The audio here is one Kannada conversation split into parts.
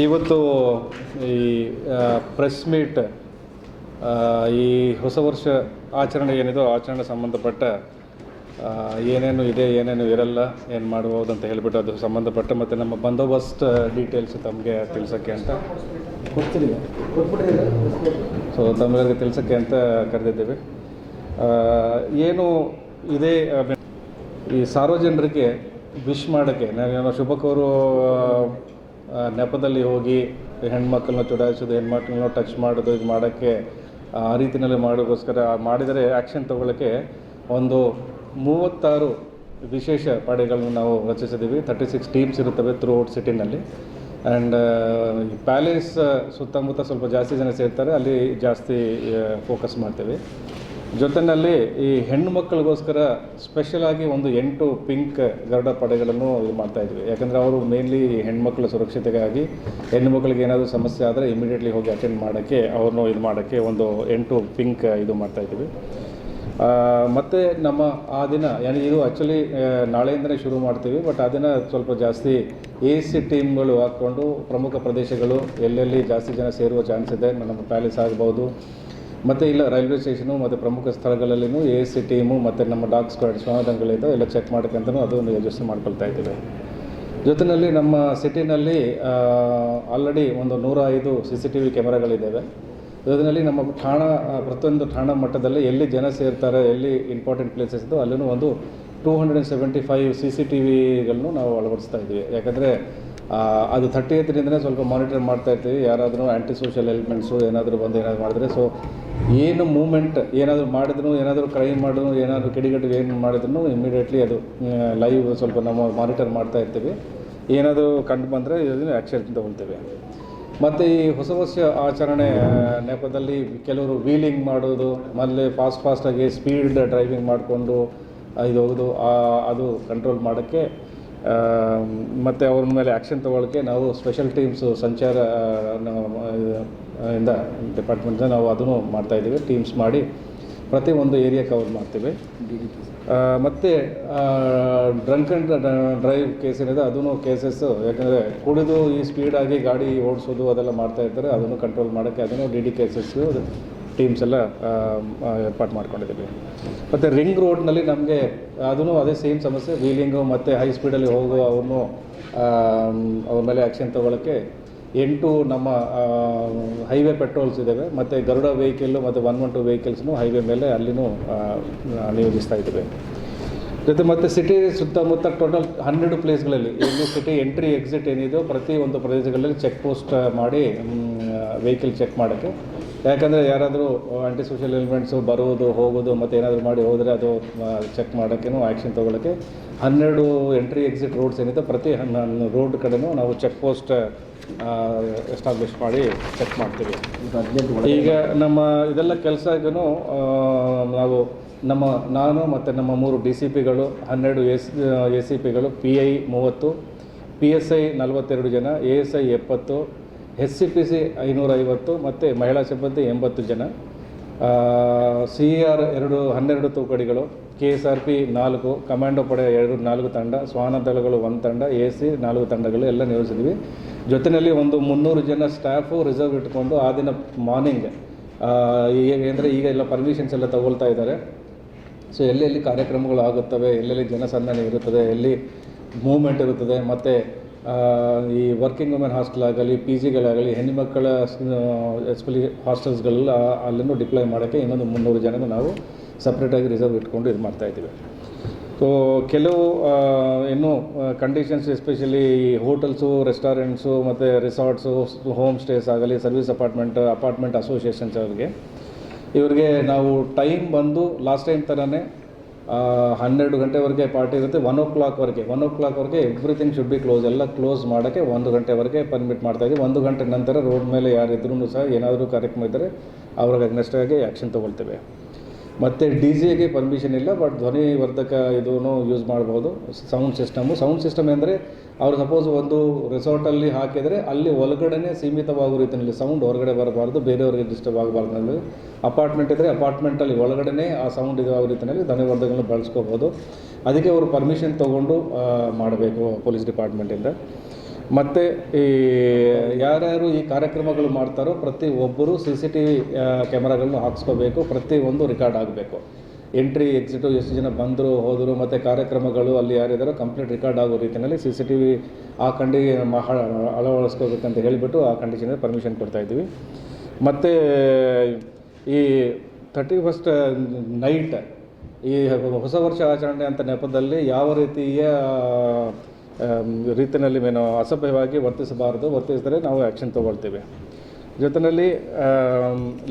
ಇವತ್ತು ಈ ಪ್ರೆಸ್ ಮೀಟ್ ಈ ಹೊಸ ವರ್ಷ ಆಚರಣೆ ಏನಿದೋ ಆಚರಣೆ ಸಂಬಂಧಪಟ್ಟ ಏನೇನು ಇದೆ ಏನೇನು ಇರಲ್ಲ ಏನು ಮಾಡ್ಬೋದು ಅಂತ ಹೇಳಿಬಿಟ್ಟು ಅದು ಸಂಬಂಧಪಟ್ಟ ಮತ್ತು ನಮ್ಮ ಬಂದೋಬಸ್ತ್ ಡೀಟೇಲ್ಸ್ ತಮಗೆ ತಿಳಿಸೋಕ್ಕೆ ಅಂತ. ಸೊ ತಮಗೆ ತಿಳಿಸೋಕ್ಕೆ ಅಂತ ಕರೆದಿದ್ದೀವಿ. ಏನು ಇದೇ ಈ ಸಾರ್ವಜನರಿಗೆ ವಿಶ್ ಮಾಡೋಕ್ಕೆ ನಾನು ಶುಭಕವರು ನೆಪದಲ್ಲಿ ಹೋಗಿ ಹೆಣ್ಮಕ್ಳನ್ನ ಚುಡಾಯಿಸೋದು, ಹೆಣ್ಮಕ್ಳನ್ನ ಟಚ್ ಮಾಡೋದು, ಇದು ಮಾಡೋಕ್ಕೆ, ಆ ರೀತಿಯಲ್ಲಿ ಮಾಡೋಕ್ಕೋಸ್ಕರ ಮಾಡಿದರೆ ಆ್ಯಕ್ಷನ್ ತೊಗೊಳ್ಳೋಕ್ಕೆ ಒಂದು ಮೂವತ್ತಾರು ವಿಶೇಷ ಪಡೆಗಳನ್ನು ನಾವು ರಚಿಸಿದ್ದೀವಿ. ತರ್ಟಿ ಸಿಕ್ಸ್ ಟೀಮ್ಸ್ ಇರುತ್ತವೆ ಥ್ರೂ ಔಟ್ ಸಿಟಿನಲ್ಲಿ ಆ್ಯಂಡ್ ಪ್ಯಾಲೇಸ್ ಸುತ್ತಮುತ್ತ ಸ್ವಲ್ಪ ಜಾಸ್ತಿ ಜನ ಸೇರ್ತಾರೆ. ಅಲ್ಲಿ ಜಾಸ್ತಿ ಫೋಕಸ್ ಮಾಡ್ತೀವಿ. ಜೊತೆಯಲ್ಲಿ ಈ ಹೆಣ್ಣು ಮಕ್ಕಳಿಗೋಸ್ಕರ ಸ್ಪೆಷಲ್ ಆಗಿ ಒಂದು ಎಂಟು ಪಿಂಕ್ ಗರುಡ ಪಡೆಗಳನ್ನು ಇದು ಮಾಡ್ತಾ ಇದ್ವಿ. ಯಾಕಂದರೆ ಅವರು ಮೇನ್ಲಿ ಹೆಣ್ಮಕ್ಳ ಸುರಕ್ಷತೆಗಾಗಿ ಹೆಣ್ಣು ಮಕ್ಕಳಿಗೆ ಏನಾದರೂ ಸಮಸ್ಯೆ ಆದರೆ ಇಮಿಡಿಯೇಟ್ಲಿ ಹೋಗಿ ಅಟೆಂಡ್ ಮಾಡೋಕ್ಕೆ ಅವ್ರನ್ನೂ ಇದು ಮಾಡೋಕ್ಕೆ ಒಂದು ಎಂಟು ಪಿಂಕ್ ಇದು ಮಾಡ್ತಾ ಆ, ಮತ್ತೆ ನಮ್ಮ ಆ ದಿನ ಯಾನಿ ಇದು ಆ್ಯಕ್ಚುಲಿ ನಾಳೆಯಿಂದಲೇ ಶುರು ಮಾಡ್ತೀವಿ ಬಟ್ ಆ ದಿನ ಸ್ವಲ್ಪ ಜಾಸ್ತಿ ಎ ಸಿ ಟೀಮ್ಗಳು ಹಾಕ್ಕೊಂಡು ಪ್ರಮುಖ ಪ್ರದೇಶಗಳು ಎಲ್ಲೆಲ್ಲಿ ಜಾಸ್ತಿ ಜನ ಸೇರುವ ಚಾನ್ಸ್ ಇದೆ ನಮ್ಮ ಪ್ಯಾಲೇಸ್ ಆಗ್ಬೋದು ಮತ್ತು ಇಲ್ಲ, ರೈಲ್ವೆ ಸ್ಟೇಷನು, ಮತ್ತು ಪ್ರಮುಖ ಸ್ಥಳಗಳಲ್ಲಿಯೂ ಎ ಸಿ ಟೀಮು, ಮತ್ತು ನಮ್ಮ ಡಾಗ್ ಸ್ಕ್ವಾಡ್ ಶ್ವಾನದಂಗಳಿದ್ದು ಎಲ್ಲ ಚೆಕ್ ಅದು ಒಂದು ಯೋಜನೆ ಮಾಡ್ಕೊಳ್ತಾ ಇದ್ದೀವಿ. ಜೊತೆಯಲ್ಲಿ ನಮ್ಮ ಸಿಟಿನಲ್ಲಿ ಆಲ್ರೆಡಿ ಒಂದು ನೂರ ಐದು ಸಿ ಸಿ ಟಿ ವಿ ಕ್ಯಾಮರಾಗಳಿದ್ದಾವೆ. ಜೊತೆಯಲ್ಲಿ ನಮ್ಮ ಠಾಣಾ, ಪ್ರತಿಯೊಂದು ಠಾಣಾ ಮಟ್ಟದಲ್ಲಿ ಎಲ್ಲಿ ಜನ ಸೇರ್ತಾರೆ, ಎಲ್ಲಿ ಇಂಪಾರ್ಟೆಂಟ್ ಪ್ಲೇಸಸ್ ಇದ್ದು ಅಲ್ಲೂ ಒಂದು two hundred and seventy five C C T ವಿಗಳನ್ನು ನಾವು ಅಳವಡಿಸ್ತಾ ಇದ್ದೀವಿ. ಯಾಕಂದರೆ ಅದು ಥರ್ಟಿ ಏತ್ರಿಂದನೇ ಸ್ವಲ್ಪ ಮಾನಿಟರ್ ಮಾಡ್ತಾ ಇರ್ತೀವಿ. ಯಾರಾದರೂ ಆ್ಯಂಟಿ ಸೋಷಿಯಲ್ ಎಲಿಮೆಂಟ್ಸು ಏನಾದರೂ ಬಂದು ಏನಾದರೂ ಮಾಡಿದ್ರೆ ಸೊ ಏನು ಮೂಮೆಂಟ್ ಏನಾದರೂ ಮಾಡಿದ್ರು, ಏನಾದರೂ ಕ್ರೈಮ್ ಮಾಡಿದ್ರು, ಏನಾದರೂ ಕಿಡಿಗಟ್ಟು ಏನು ಮಾಡಿದ್ರು ಇಮಿಡಿಯೇಟ್ಲಿ ಅದು ಲೈವ್ ಸ್ವಲ್ಪ ನಾವು ಮಾನಿಟರ್ ಮಾಡ್ತಾ ಇರ್ತೀವಿ. ಏನಾದರೂ ಕಂಡು ಬಂದರೆ ಇದನ್ನು ಆ್ಯಕ್ಷನ್ ತೊಗೊಳ್ತೇವೆ. ಮತ್ತು ಈ ಹೊಸ ವರ್ಷ ಆಚರಣೆ ನೆಪದಲ್ಲಿ ಕೆಲವರು ವೀಲಿಂಗ್ ಮಾಡೋದು ಮೊದಲೇ ಫಾಸ್ಟ್ ಫಾಸ್ಟಾಗಿ ಸ್ಪೀಡ್ ಡ್ರೈವಿಂಗ್ ಮಾಡಿಕೊಂಡು ಇದು ಹೋಗೋದು ಅದು ಕಂಟ್ರೋಲ್ ಮಾಡೋಕ್ಕೆ ಮತ್ತು ಅವ್ರ ಮೇಲೆ ಆ್ಯಕ್ಷನ್ ತೊಗೊಳಕ್ಕೆ ನಾವು ಸ್ಪೆಷಲ್ ಟೀಮ್ಸು ಸಂಚಾರ ಇಂದ ಡಿಪಾರ್ಟ್ಮೆಂಟ್ನ ನಾವು ಅದನ್ನು ಮಾಡ್ತಾಯಿದ್ದೀವಿ ಟೀಮ್ಸ್ ಮಾಡಿ ಪ್ರತಿ ಒಂದು ಏರಿಯಾ ಕವರ್ ಮಾಡ್ತೀವಿ. ಮತ್ತು ಡ್ರಂಕ್ ಆ್ಯಂಡ್ ಡ್ರೈವ್ ಕೇಸ್ ಏನಿದೆ ಅದೂ ಕೇಸಸ್ಸು ಯಾಕಂದರೆ ಕುಡಿದು ಈ ಸ್ಪೀಡಾಗಿ ಗಾಡಿ ಓಡಿಸೋದು ಅದೆಲ್ಲ ಮಾಡ್ತಾ ಇರ್ತಾರೆ, ಅದನ್ನು ಕಂಟ್ರೋಲ್ ಮಾಡೋಕ್ಕೆ ಅದನ್ನು ಡಿ ಡಿ ಕೇಸಸ್ಸು ಟೀಮ್ಸ್ ಎಲ್ಲ ಏರ್ಪಾಟ್ ಮಾಡ್ಕೊಂಡಿದ್ದೀವಿ. ಮತ್ತು ರಿಂಗ್ ರೋಡ್ನಲ್ಲಿ ನಮಗೆ ಅದೂ ಅದೇ ಸೇಮ್ ಸಮಸ್ಯೆ. ವೀಲಿಂಗು ಮತ್ತು ಹೈ ಸ್ಪೀಡಲ್ಲಿ ಹೋಗುವ ಅವನು ಅವ್ರ ಮೇಲೆ ಆ್ಯಕ್ಷನ್ ತೊಗೊಳಕ್ಕೆ ಎಂಟು ನಮ್ಮ ಹೈವೇ ಪೆಟ್ರೋಲ್ಸ್ ಇದ್ದಾವೆ ಮತ್ತು ಗರುಡ ವೆಹಿಕಲ್ಲು ಮತ್ತು ಒನ್ ಒನ್ ಟು ವೆಹಿಕಲ್ಸ್ನು ಹೈವೇ ಮೇಲೆ ಅಲ್ಲಿನೂ ನಿಯೋಜಿಸ್ತಾ ಇದ್ದೇವೆ. ಜೊತೆ ಮತ್ತು ಸಿಟಿ ಸುತ್ತಮುತ್ತ ಟೋಟಲ್ ಹನ್ನೆರಡು ಪ್ಲೇಸ್ಗಳಲ್ಲಿ ಎಲ್ಲಿ ಸಿಟಿ ಎಂಟ್ರಿ ಎಕ್ಸಿಟ್ ಏನಿದೆಯೋ ಪ್ರತಿ ಒಂದು ಪ್ರದೇಶಗಳಲ್ಲಿ ಚೆಕ್ ಪೋಸ್ಟ್ ಮಾಡಿ ವೆಹಿಕಲ್ ಚೆಕ್ ಮಾಡೋಕ್ಕೆ. ಯಾಕಂದರೆ ಯಾರಾದರೂ ಆ್ಯಂಟಿ ಸೋಷಿಯಲ್ ಎಲಿಮೆಂಟ್ಸು ಬರುವುದು ಹೋಗೋದು ಮತ್ತು ಏನಾದರೂ ಮಾಡಿ ಹೋದರೆ ಅದು ಚೆಕ್ ಮಾಡೋಕ್ಕೇನು ಆ್ಯಕ್ಷನ್ ತೊಗೊಳಕ್ಕೆ ಹನ್ನೆರಡು ಎಂಟ್ರಿ ಎಕ್ಸಿಟ್ ರೋಡ್ಸ್ ಏನಿದೆ ಪ್ರತಿ ಹನ್ನ ರೋಡ್ ಕಡೆನೂ ನಾವು ಚೆಕ್ ಪೋಸ್ಟ್ ಎಸ್ಟಾಬ್ಲಿಷ್ ಮಾಡಿ ಚೆಕ್ ಮಾಡ್ತೀವಿ. ಈಗ ನಮ್ಮ ಇದೆಲ್ಲ ಕೆಲಸಗೂ ನಾವು ನಮ್ಮ ನಾನು ಮತ್ತು ನಮ್ಮ ಮೂರು ಡಿ ಸಿ ಪಿಗಳು ಹನ್ನೆರಡು ಎಸ್ ಎ ಸಿ ಪಿಗಳು ಪಿ ಐ ಮೂವತ್ತು ಪಿ ಎಸ್ ಐ ನಲವತ್ತೆರಡು ಜನ ಎ ಎಸ್ ಐ ಎಪ್ಪತ್ತು ಎಸ್ ಸಿ ಪಿ ಸಿ ಐನೂರೈವತ್ತು ಮತ್ತು ಮಹಿಳಾ ಸಿಬ್ಬಂದಿ ಎಂಬತ್ತು ಜನ. ಸಿ ಆರ್ ಎರಡು ಹನ್ನೆರಡು ತೂಕಡಿಗಳು, ಕೆ ಎಸ್ ಆರ್ ಪಿ ನಾಲ್ಕು, ಕಮಾಂಡೋ ಪಡೆ ಎರಡು ನಾಲ್ಕು ತಂಡ, ಸ್ವಾನ ದಳಗಳು ಒಂದು ತಂಡ, ಎ ಸಿ ನಾಲ್ಕು ತಂಡಗಳು ಎಲ್ಲ ನಿಯೋಜಿಸಿದ್ವಿ. ಜೊತೆಯಲ್ಲಿ ಒಂದು ಮುನ್ನೂರು ಜನ ಸ್ಟಾಫು ರಿಸರ್ವ್ ಇಟ್ಕೊಂಡು ಆ ದಿನ ಮಾರ್ನಿಂಗ್ ಅಂದರೆ ಈಗ ಎಲ್ಲ ಪರ್ಮಿಷನ್ಸ್ ಎಲ್ಲ ತಗೊಳ್ತಾ ಇದ್ದಾರೆ. ಸೊ ಎಲ್ಲೆಲ್ಲಿ ಕಾರ್ಯಕ್ರಮಗಳು ಆಗುತ್ತವೆ, ಎಲ್ಲೆಲ್ಲಿ ಜನಸಂದಣಿ ಇರುತ್ತದೆ, ಎಲ್ಲಿ ಮೂವ್ಮೆಂಟ್ ಇರುತ್ತದೆ, ಮತ್ತು ಈ ವರ್ಕಿಂಗ್ ವುಮೆನ್ ಹಾಸ್ಟೆಲ್ ಆಗಲಿ ಪಿ ಜಿಗಳಾಗಲಿ ಹೆಣ್ಣು ಮಕ್ಕಳ ಎಸ್ಪೆಲಿ ಹಾಸ್ಟೆಲ್ಸ್ಗಳೆಲ್ಲ ಅಲ್ಲಿಂದ ಡಿಪ್ಲೈ ಮಾಡೋಕ್ಕೆ ಇನ್ನೊಂದು ಮುನ್ನೂರು ಜನನ ನಾವು ಸಪ್ರೇಟಾಗಿ ರಿಸರ್ವ್ ಇಟ್ಕೊಂಡು ಇದು ಮಾಡ್ತಾಯಿದ್ದೀವಿ ಸೊ ಕೆಲವು ಇನ್ನೂ ಕಂಡೀಷನ್ಸ್ ಎಸ್ಪೆಷಲಿ ಹೋಟೆಲ್ಸು ರೆಸ್ಟೋರೆಂಟ್ಸು ಮತ್ತು ರಿಸಾರ್ಟ್ಸು ಹೋಮ್ ಸ್ಟೇಸ್ ಆಗಲಿ ಸರ್ವಿಸ್ ಅಪಾರ್ಟ್ಮೆಂಟ್ ಅಪಾರ್ಟ್ಮೆಂಟ್ ಅಸೋಸಿಯೇಷನ್ಸ್ ಅವ್ರಿಗೆ, ಇವರಿಗೆ ನಾವು ಟೈಮ್ ಬಂದು ಲಾಸ್ಟ್ ಟೈಮ್ ಥರನೇ ಹನ್ನೆರಡು ಗಂಟೆವರೆಗೆ ಪಾರ್ಟಿ ಇರುತ್ತೆ ಒನ್ ಓ ಕ್ಲಾಕ್ವರೆಗೆ ಒನ್ ಓ ಕ್ಲಾಕ್ವರೆಗೆ ಎವ್ರಿಥಿಂಗ್ ಶುಡ್ ಬಿ ಕ್ಲೋಸ್ ಎಲ್ಲ ಕ್ಲೋಸ್ ಮಾಡೋಕ್ಕೆ ಒಂದು ಗಂಟೆವರೆಗೆ ಪರ್ಮಿಟ್ ಮಾಡ್ತಾ ಇದ್ದೀವಿ. ಒಂದು ಗಂಟೆ ನಂತರ ರೋಡ್ ಮೇಲೆ ಯಾರಿದ್ರೂ ಸಹ ಏನಾದರೂ ಕಾರ್ಯಕ್ರಮ ಇದ್ದರೆ ಅವ್ರಿಗೆ ಅಗ್ನೆಸ್ಟಾಗಿ ಆ್ಯಕ್ಷನ್ ತೊಗೊಳ್ತೇವೆ. ಮತ್ತು ಡಿ ಜಿಗೆ ಪರ್ಮಿಷನ್ ಇಲ್ಲ ಬಟ್ ಧ್ವನಿವರ್ಧಕ ಇದೂ ಯೂಸ್ ಮಾಡ್ಬೋದು. ಸೌಂಡ್ ಸಿಸ್ಟಮು ಸೌಂಡ್ ಸಿಸ್ಟಮ್ ಅಂದರೆ ಅವ್ರು ಸಪೋಸ್ ಒಂದು ರೆಸಾರ್ಟಲ್ಲಿ ಹಾಕಿದರೆ ಅಲ್ಲಿ ಒಳಗಡೆನೇ ಸೀಮಿತವಾಗೋ ರೀತಿಯಲ್ಲಿ ಸೌಂಡ್ ಹೊರಗಡೆ ಬರಬಾರ್ದು, ಬೇರೆಯವರಿಗೆ ಡಿಸ್ಟರ್ಬ್ ಆಗಬಾರ್ದು ಅಪಾರ್ಟ್ಮೆಂಟ್ ಇದ್ದರೆ ಅಪಾರ್ಟ್ಮೆಂಟಲ್ಲಿ ಒಳಗಡೆನೇ ಆ ಸೌಂಡ್ ಇದಾಗೋ ರೀತಿಯಲ್ಲಿ ಧ್ವನಿವರ್ಧಕಗಳನ್ನ ಬಳಸ್ಕೋಬೋದು. ಅದಕ್ಕೆ ಅವರು ಪರ್ಮಿಷನ್ ತೊಗೊಂಡು ಮಾಡಬೇಕು ಪೊಲೀಸ್ ಡಿಪಾರ್ಟ್ಮೆಂಟಿಂದ ಮತ್ತು ಈ ಯಾರ್ಯಾರು ಈ ಕಾರ್ಯಕ್ರಮಗಳು ಮಾಡ್ತಾರೋ ಪ್ರತಿ ಒಬ್ಬರು ಸಿ ಸಿ ಟಿ ವಿ ಕ್ಯಾಮ್ರಾಗಳನ್ನು ಹಾಕ್ಸ್ಕೋಬೇಕು, ಪ್ರತಿ ಒಂದು ರೆಕಾರ್ಡ್ ಆಗಬೇಕು ಎಂಟ್ರಿ ಎಕ್ಸಿಟು ಎಷ್ಟು ಜನ ಬಂದರು, ಹೋದರು, ಮತ್ತು ಕಾರ್ಯಕ್ರಮಗಳು ಅಲ್ಲಿ ಯಾರಿದ್ದಾರೋ ಕಂಪ್ಲೀಟ್ ರೆಕಾರ್ಡ್ ಆಗೋ ರೀತಿಯಲ್ಲಿ ಸಿ ಸಿ ಟಿ ವಿ ಆ ಕಂಡಿಗೆ ಅಳವಡಿಸ್ಕೋಬೇಕಂತ ಹೇಳಿಬಿಟ್ಟು ಆ ಕಂಡೀಷನಲ್ಲಿ ಪರ್ಮಿಷನ್ ಕೊಡ್ತಾಯಿದ್ದೀವಿ ಮತ್ತು ಈ ತರ್ಟಿ ಫಸ್ಟ್ ನೈಟ್ ಈ ಹೊಸ ವರ್ಷ ಆಚರಣೆ ಅಂತ ನೆಪದಲ್ಲಿ ಯಾವ ರೀತಿಯ ರೀತಿಯಲ್ಲಿ ಏನು ಅಸಭ್ಯವಾಗಿ ವರ್ತಿಸಬಾರದು, ವರ್ತಿಸಿದರೆ ನಾವು ಆ್ಯಕ್ಷನ್ ತೊಗೊಳ್ತೀವಿ. ಜೊತೆಯಲ್ಲಿ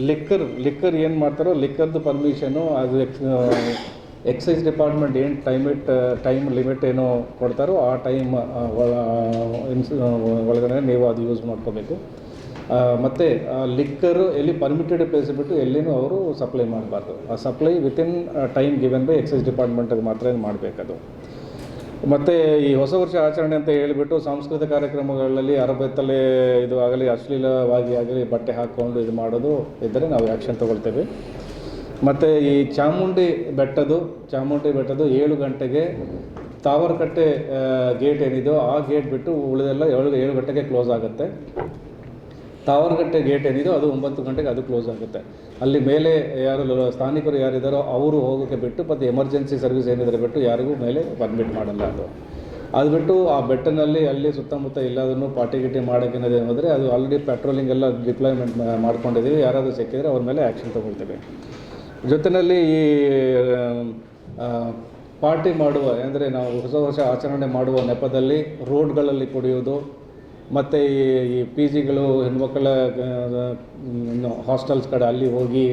ಲಿಕ್ಕರ್ ಲಿಕ್ಕರ್ ಏನು ಮಾಡ್ತಾರೋ ಲಿಕ್ಕರ್ದು ಪರ್ಮಿಷನು ಅದು ಎಕ್ಸ್ ಎಕ್ಸೈಸ್ ಡಿಪಾರ್ಟ್ಮೆಂಟ್ ಏನು ಟೈಮಿಟ್ ಟೈಮ್ ಲಿಮಿಟ್ ಏನು ಕೊಡ್ತಾರೋ, ಆ ಟೈಮ್ ಒಳಗಡೆ ನೀವು ಅದು ಯೂಸ್ ಮಾಡ್ಕೋಬೇಕು. ಮತ್ತು ಲಿಕ್ಕರು ಎಲ್ಲಿ ಪರ್ಮಿಟೆಡ್ ಪ್ಲೇಸ್ ಬಿಟ್ಟು ಎಲ್ಲಿನೂ ಅವರು ಸಪ್ಲೈ ಮಾಡಬಾರ್ದು. ಆ supply within time given by excise ಡಿಪಾರ್ಟ್ಮೆಂಟಿಗೆ ಮಾತ್ರ ಮಾಡಬೇಕದು. ಮತ್ತು ಈ ಹೊಸ ವರ್ಷ ಆಚರಣೆ ಅಂತ ಹೇಳಿಬಿಟ್ಟು ಸಾಂಸ್ಕೃತಿಕ ಕಾರ್ಯಕ್ರಮಗಳಲ್ಲಿ ಅರಬೆತ್ತಲೆ ಇದು ಆಗಲಿ, ಅಶ್ಲೀಲವಾಗಿ ಆಗಲಿ ಬಟ್ಟೆ ಹಾಕ್ಕೊಂಡು ಇದು ಮಾಡೋದು ಇದ್ದರೆ ನಾವು ಆ್ಯಕ್ಷನ್ ತೊಗೊಳ್ತೇವೆ. ಮತ್ತು ಈ ಚಾಮುಂಡಿ ಬೆಟ್ಟದು ಚಾಮುಂಡಿ ಬೆಟ್ಟದು ಏಳು ಗಂಟೆಗೆ ತಾವರಕಟ್ಟೆ ಗೇಟ್ ಏನಿದೆಯೋ ಆ ಗೇಟ್ ಬಿಟ್ಟು ಉಳಿದೆಲ್ಲ ಏಳು ಏಳು ಗಂಟೆಗೆ ಕ್ಲೋಸ್ ಆಗುತ್ತೆ. ತಾವರಗಟ್ಟೆ ಗೇಟ್ ಏನಿದೆ ಅದು ಒಂಬತ್ತು ಗಂಟೆಗೆ ಅದು ಕ್ಲೋಸ್ ಆಗುತ್ತೆ. ಅಲ್ಲಿ ಮೇಲೆ ಯಾರು ಸ್ಥಾನಿಕರು ಯಾರಿದ್ದಾರೋ ಅವರು ಹೋಗೋಕ್ಕೆ ಬಿಟ್ಟು, ಮತ್ತು ಎಮರ್ಜೆನ್ಸಿ ಸರ್ವಿಸ್ ಏನಿದ್ರೆ ಬಿಟ್ಟು ಯಾರಿಗೂ ಮೇಲೆ ಪರ್ಮಿಟ್ ಮಾಡಲ್ಲ ಅದು. ಅದು ಬಿಟ್ಟು ಆ ಬೆಟ್ಟನಲ್ಲಿ ಅಲ್ಲಿ ಸುತ್ತಮುತ್ತ ಎಲ್ಲದನ್ನು ಪಾರ್ಟಿ ಗಿಟಿ ಮಾಡೋಕ್ಕೇನಿದೆ ಅಂದರೆ ಅದು ಆಲ್ರೆಡಿ ಪೆಟ್ರೋಲಿಂಗ್ ಎಲ್ಲ ಡಿಪ್ಲಾಯ್ಮೆಂಟ್ ಮಾಡ್ಕೊಂಡಿದ್ದೀವಿ ಯಾರಾದರೂ ಸಿಕ್ಕಿದರೆ ಅವ್ರ ಮೇಲೆ ಆ್ಯಕ್ಷನ್ ತೊಗೊಳ್ತೇವೆ. ಜೊತೆಯಲ್ಲಿ ಈ ಪಾರ್ಟಿ ಮಾಡುವ, ಅಂದರೆ ನಾವು ಹೊಸ ವರ್ಷ ಆಚರಣೆ ಮಾಡುವ ನೆಪದಲ್ಲಿ ರೋಡ್ಗಳಲ್ಲಿ ಕುಡಿಯೋದು ಮತ್ತು ಈ ಪಿ ಜಿಗಳು ಹೆಣ್ಮಕ್ಕಳ ಹಾಸ್ಟೆಲ್ಸ್ ಕಡೆ ಅಲ್ಲಿ ಹೋಗಿ